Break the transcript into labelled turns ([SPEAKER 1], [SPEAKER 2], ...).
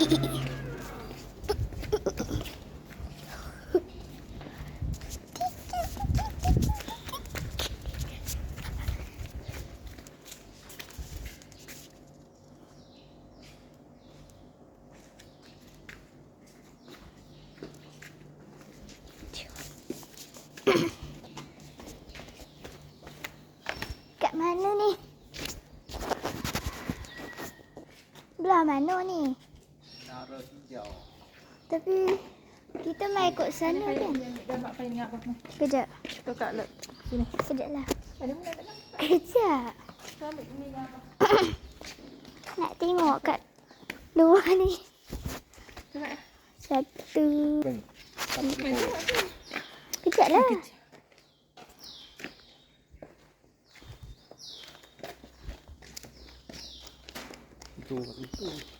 [SPEAKER 1] Kat mana ni? Belah mana ni? Tapi kita mai ikut sana kan?
[SPEAKER 2] Gambar paling ingat apa?
[SPEAKER 1] Kejap.
[SPEAKER 2] Kau kat lot. Sini.
[SPEAKER 1] Kejap lah.
[SPEAKER 2] Ada mana tak
[SPEAKER 1] Kejap.
[SPEAKER 2] Gambar.
[SPEAKER 1] Nak tengok kat luar ni. Satu.
[SPEAKER 3] Bang.
[SPEAKER 1] Kejap lah.
[SPEAKER 3] Itu, itu.